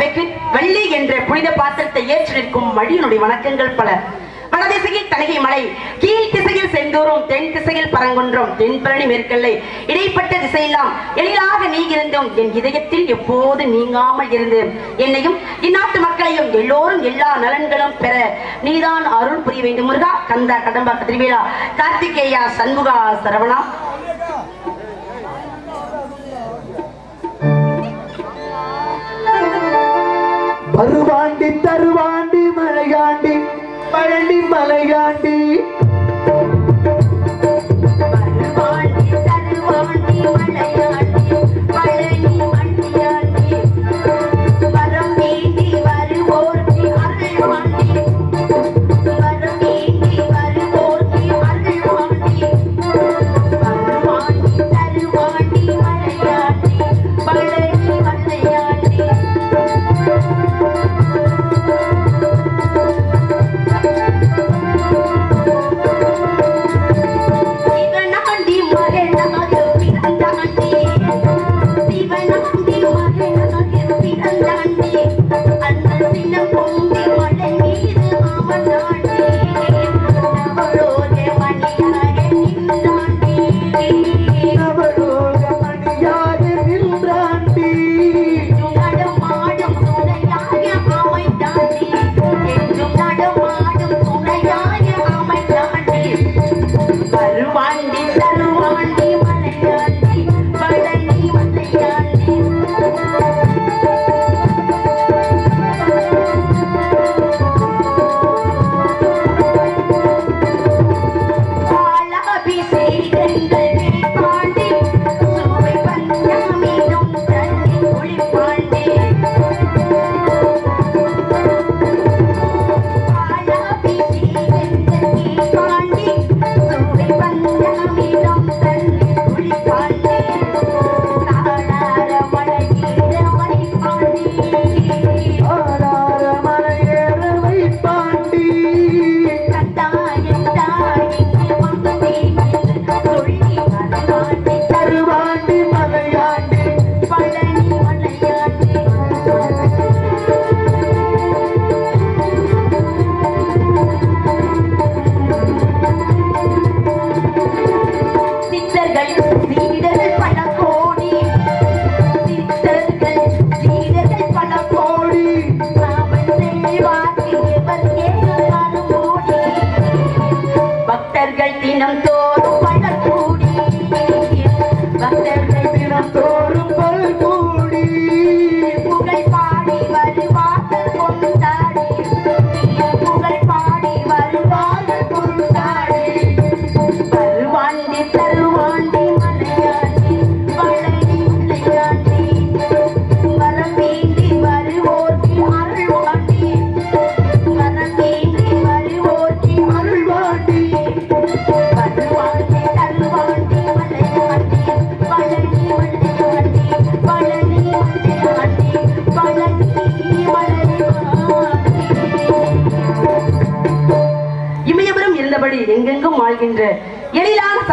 அவைக்கு வெள்ளி என்ற புனித பாத்திரத்தை ஏற்றிருக்கும் மடியனுடைய வணக்கங்கள் பல. வடதிசையில் தனகை மலை கீழ் திசையில் செந்தூரும் தென் திசையில் பரங்குன்றும் தென்பழனி மேற்கல்லை இடைப்பட்ட திசையெல்லாம் எளிதாக நீ என் இதயத்தில் எப்போது நீங்காமல் இருந்து என்னையும் இந்நாட்டு மக்களையும் எல்லோரும் எல்லா நலன்களும் பெற நீதான் அருள் புரிய வேண்டும். முருகா கந்தா கடம்பா திருவிழா கார்த்திகேயா சண்முகா சரவணா. மறுவாண்டி தருவாண்டி மழையாண்டி பழனி மலையாண்டி. வருவாண்டி தருவாண்டி மலையாண்டி.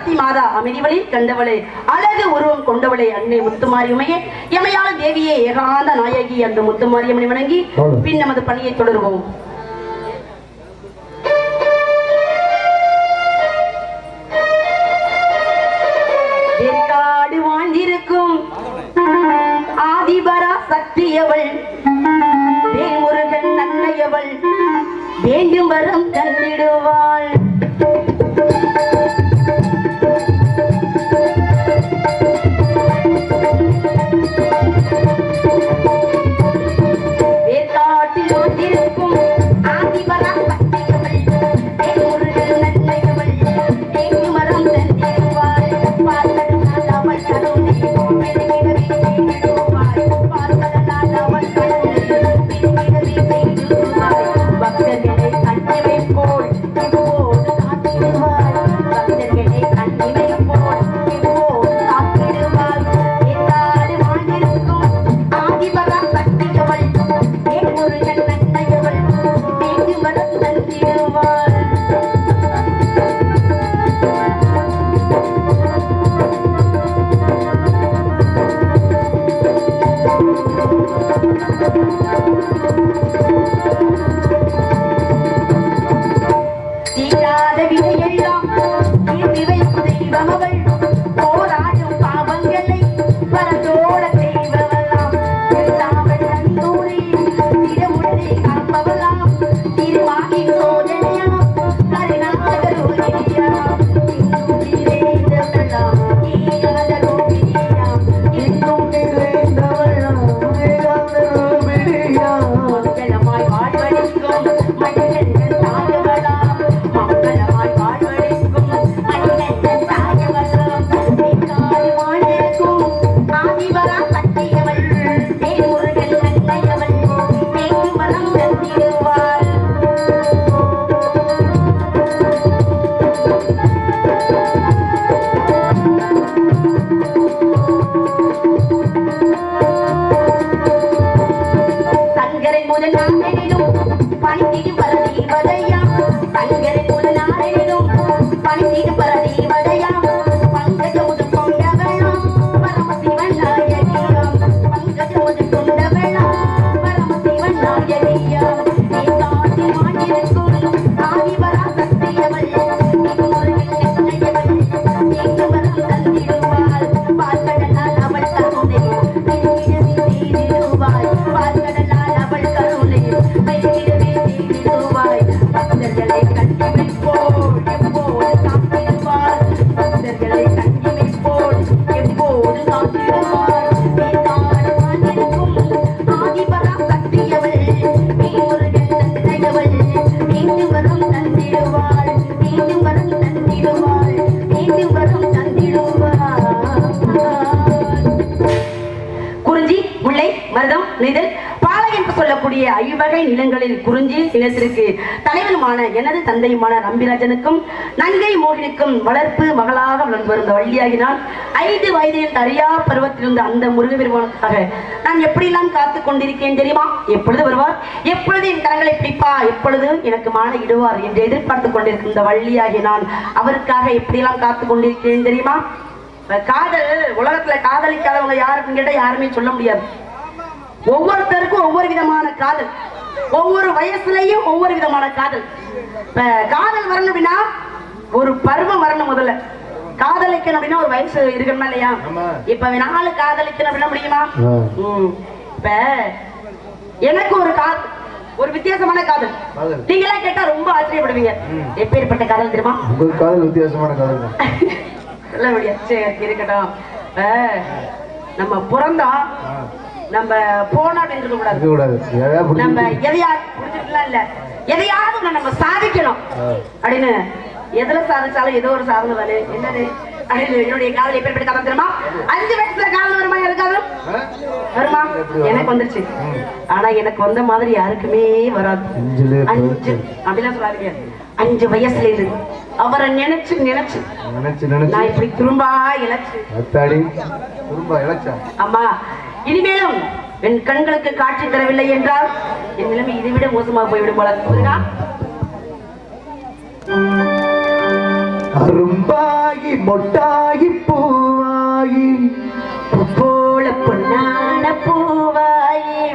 சக்தி மாதா அமைதிவழி கண்டவளே. அழகு உருவம் கொண்டவளே அன்னை முத்துமாரியுமையே எமையாள தேவியே ஏகாந்த நாயகி அந்த முத்துமாரியம்மனை வணங்கி பின் நமது பணியை தொடருவோம். ஏற்காடு வாழ்ந்திருக்கும் ஆதிபரா சக்தியவள். வேல்முருகன் நன்மையவள். வேண்டும் வரம் குறிஞ்சி தலைவனுமான எனது தந்தையுமான நம்பிராஜனுக்கும் நங்கை மோகினிக்கும் வளர்ப்பு மகளாக வளர்ந்து வந்த வள்ளியாகினால் ஐந்து வயதின் தரியா பருவத்திலிருந்த அந்த முருக பெருமானுக்காக நான் எப்படியெல்லாம் காத்து கொண்டிருக்கேன் தெரியுமா? எப்பொழுது வருவார்? எப்பொழுது என் கரங்களை பிடிப்பா? எப்பொழுது? எனக்கு மான இடுவார் என்று எதிர்பார்த்து கொண்டிருக்கும் இந்த வள்ளியாகி நான் அவருக்காக எப்படியெல்லாம் காத்துக் கொண்டிருக்கிறேன் தெரியுமா? காதல் உலகத்துல காதலிக்காதவங்க யாருக்கும் கேட்டா யாருமே சொல்ல முடியாது. ஒவ்வொருத்தருக்கும் ஒவ்வொரு விதமான காதல். ஒவ்வொரு வயசுலயும் ஒவ்வொரு விதமான காதல். காதல் வரணும் அப்படின்னா ஒரு பருவம் வரணும் முதல்ல. காதலிக்கணும் அப்படின்னா ஒரு வயசு இருக்கணுமா இல்லையா. இப்ப நாலு காதலிக்கணும் அப்படின்னா முடியுமா. இப்ப எனக்கு ஒரு கா ஒரு வித்தியாசமான காதல். காதல். நீங்க எல்லாம் கேட்டா ரொம்ப ஆச்சரியப்படுவீங்க. எப்பேற்பட்ட காதல் தெரியுமா? உங்க காதல் வித்தியாசமான காதல் நல்லபடியா சரி இருக்கட்டும். நம்ம பிறந்தா நம்ம போனா அப்படின்னு இருக்க கூடாது இருக்க கூடாது எதையா புடிச்சு நம்ம எதையாவது புரிஞ்சுக்கலாம் இல்ல. எதையாவது நம்ம சாதிக்கணும். அப்படின்னு. எதுல சாதிச்சாலும் ஏதோ ஒரு சாதனை தானே. என்னது? அப்படின்னு என்னுடைய காதல் எப்பேற்பட்ட காதல் தெரியுமா? அஞ்சு வயசுல காதல் வருமா யாருக்காவது? வருமா? எனக்கு வந்துருச்சு. ஆனா எனக்கு வந்த மாதிரி யாருக்குமே வராது. அஞ்சு. அப்படிலாம் சொல்லாதீங்க. அஞ்சு வயசுல இருந்து அவரை நினைச்சு நினைச்சு. நினைச்சு நினைச்சு. நான் இப்படி திரும்பா இழைச்சு அத்தாடி திரும்ப இழைச்சா அம்மா இனிமேலும் என் கண்களுக்கு காட்சி தரவில்லை என்றால் என் நிலைமை இதை விட மோசமாக போய்விடும் போல புரியுதா அரும்பாகி மொட்டாகி பூவாகி. போல பொன்னான பூவாயே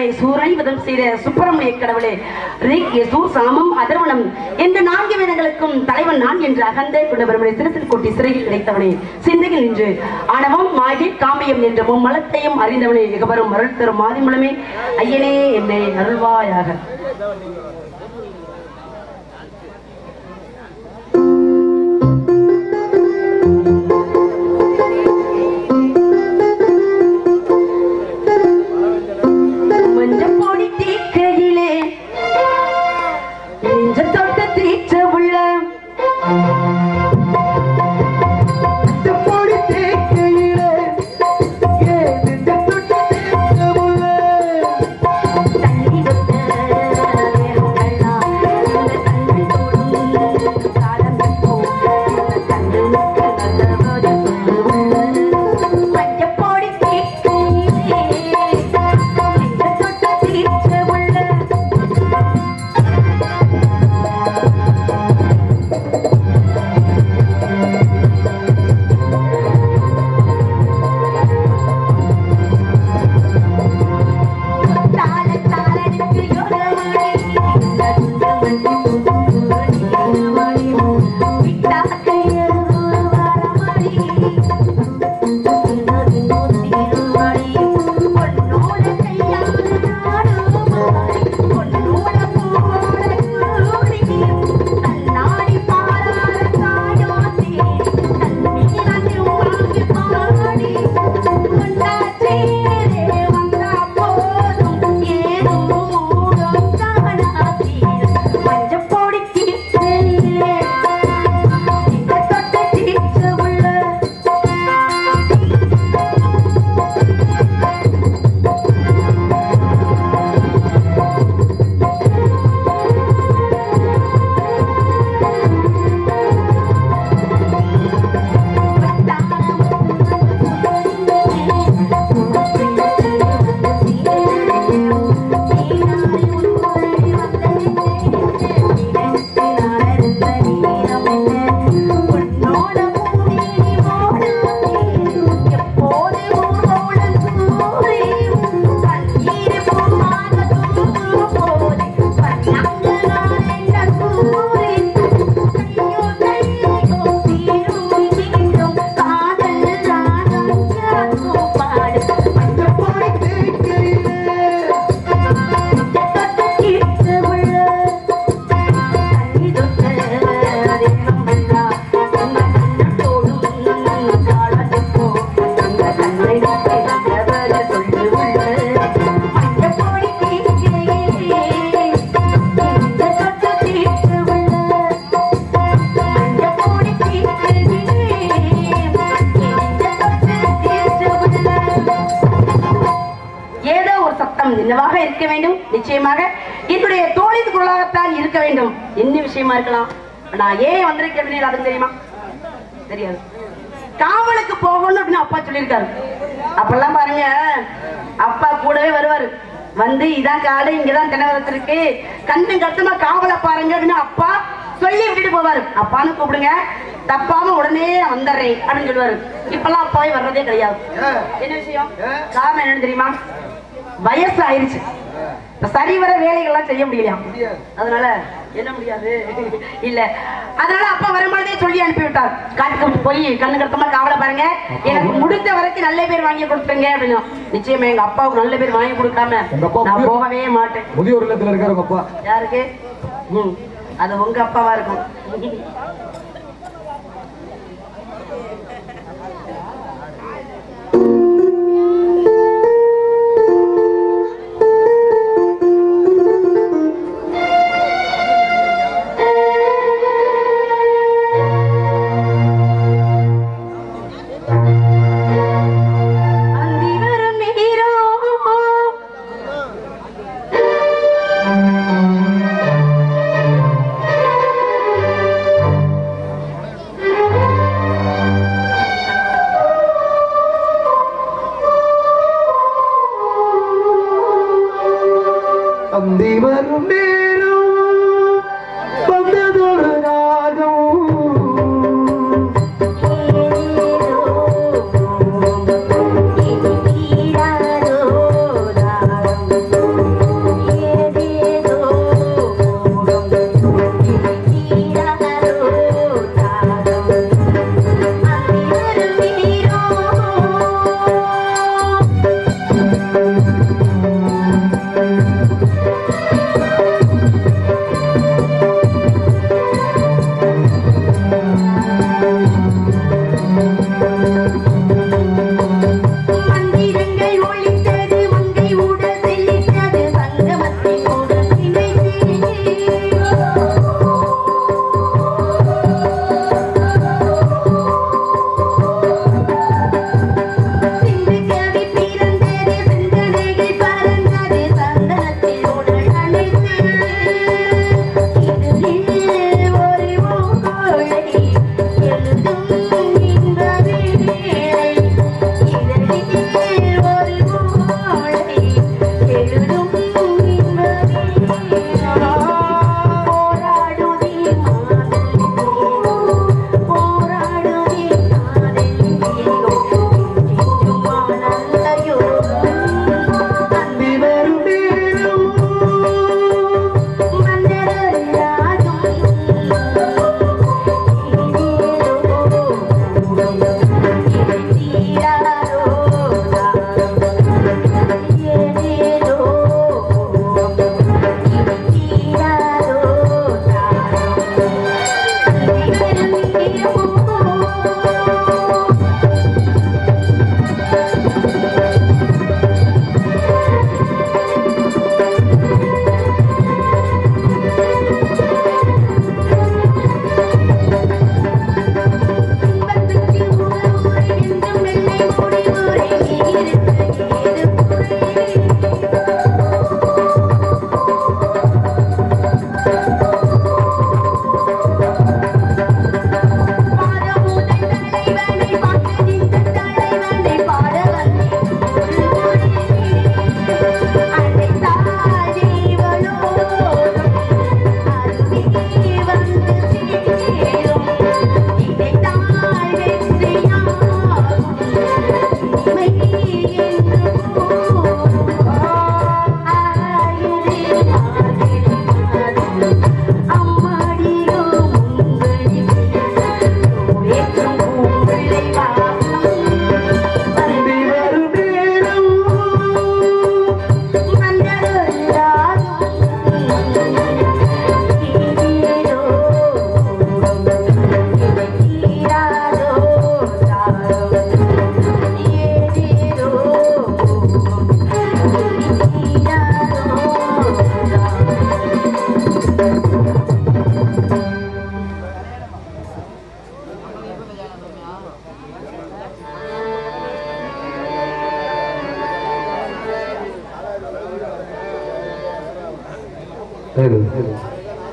கடவுளை கொடுத்தவனை செய்த சுப்பிரமணிய கடவுளே ரிக் யசூர் சாமம் அதர்வனம் இந்த நான்கு வேதங்களுக்கும் தலைவன் நான் என்று அகந்தை கொண்டவருடைய சிறுசில் கொட்டி சிறையில் கிடைத்தவனே சிந்தையில் நின்று ஆணவம் மாயை காமியம் என்ற மும்மலத்தையும் அறிந்தவனே எகவரும் அருள் தரும் மாதிமலமே ஐயனே என்னை அருள்வாயாக. வேண்டும்? நிச்சயமாக என்னுடைய தோழின் குரலாகத்தான் இருக்க வேண்டும். என்ன விஷயமா இருக்கலாம்? நான் ஏன் வந்திருக்கேன் அது தெரியுமா? தெரியாது. காவலுக்கு போகணும் அப்படின்னு அப்பா சொல்லியிருக்காரு. அப்பெல்லாம் பாருங்க அப்பா கூடவே வருவாரு. வந்து இதான் காடு இங்கதான் தினவரத்து இருக்கு. கண்டு கட்டமா காவலை பாருங்க அப்படின்னு அப்பா சொல்லி விட்டுட்டு போவாரு. அப்பான்னு கூப்பிடுங்க. தப்பாம உடனே வந்துடுறேன் அப்படின்னு சொல்லுவாரு. இப்பெல்லாம் அப்பாவே வர்றதே கிடையாது. என்ன விஷயம்? காரணம் என்னன்னு தெரியுமா? வயசு ஆயிருச்சு இப்ப சரிவர வேலைகள்லாம் செய்ய முடியலையா? அதனால என்ன முடியாது? இல்ல. அதனால அப்பா வரும்பொழுதே சொல்லி அனுப்பி விட்டார் காட்டுக்கு போய் கண்ணு கருத்தமா காவலை பாருங்க. எனக்கு முடிஞ்ச வரைக்கும் நல்ல பேர் வாங்கி கொடுத்துருங்க அப்படின்னு. நிச்சயமா எங்க அப்பாவுக்கு நல்ல பேர் வாங்கி கொடுக்காம நான் போகவே மாட்டேன். முதியோர் இல்லத்துல இருக்காரு அப்பா. யாருக்கு? அது உங்க அப்பாவா இருக்கும்.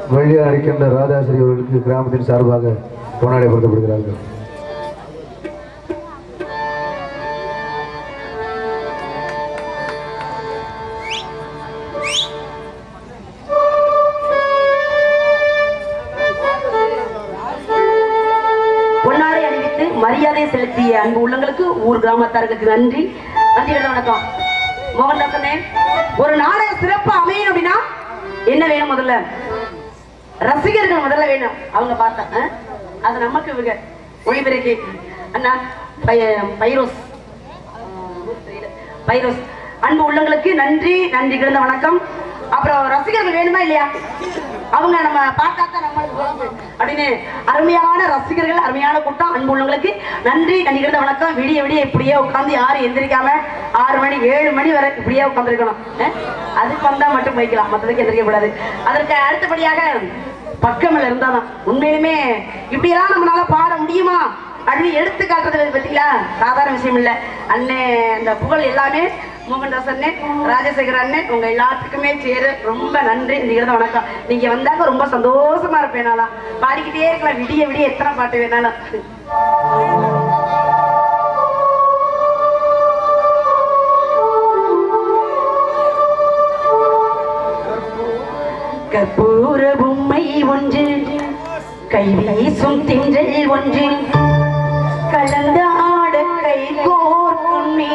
வழியாக இருக்கின்ற ராதாசிரி அவர்களுக்கு கிராமத்தின் சார்பாக கொண்டாடப்படுத்தப்படுகிறார்கள் பொன்னாடை மரியாதை செலுத்திய அன்பு உள்ளங்களுக்கு ஊர் கிராமத்தார்களுக்கு நன்றி. நன்றி வணக்கம். ஒரு நாடக சிறப்பு அமையணும். என்ன வேணும் முதல்ல. ரசிகர்கள் முதல்ல வேணும். அவங்க பார்த்தா அது நமக்கு இவங்க ஒளிபெருக்கி. அண்ணா பைரோஸ். பைரோஸ். அன்பு உள்ளங்களுக்கு நன்றி நன்றி கிடந்த வணக்கம். அப்புறம் ரசிகர்கள் வேணுமா இல்லையா? அவங்க நம்ம பார்த்தா தான் நம்மளுக்கு உறவு. அப்படின்னு அருமையான ரசிகர்கள் அருமையான கூட்டம் அன்பு உள்ளவங்களுக்கு நன்றி நன்றி வணக்கம். விடிய விடிய இப்படியே உட்காந்து யாரும் எந்திரிக்காம ஆறு மணி ஏழு மணி வரை இப்படியே உட்காந்துருக்கணும் அதுக்கு வந்தா மட்டும் போய்க்கலாம். மற்றதுக்கு எந்திரிக்க கூடாது அதற்கு அடுத்தபடியாக பக்கமில் இருந்தாதான் உண்மையிலுமே இப்படியெல்லாம் நம்மளால பாட முடியுமா? அப்படின்னு எடுத்து காட்டுறது பார்த்தீங்களா? சாதாரண விஷயம் இல்லை. அண்ணே அந்த புகழ் எல்லாமே மோகன்தாஸ் அண்ணன் ராஜசேகர் உங்க எல்லாத்துக்குமே சேரு. ரொம்ப நன்றி இந்த வணக்கம். நீங்க வந்தாக்க ரொம்ப சந்தோஷமா இருப்பேன் பாடிக்கிட்டே இருக்கலாம் விடிய விடிய எத்தனை பாட்டு வேணாலும். கற்பூர பொம்மை ஒன்று கை வீசும் திங்கள் ஒன்று கலந்த ஆட கை கோர்க்கும் நீ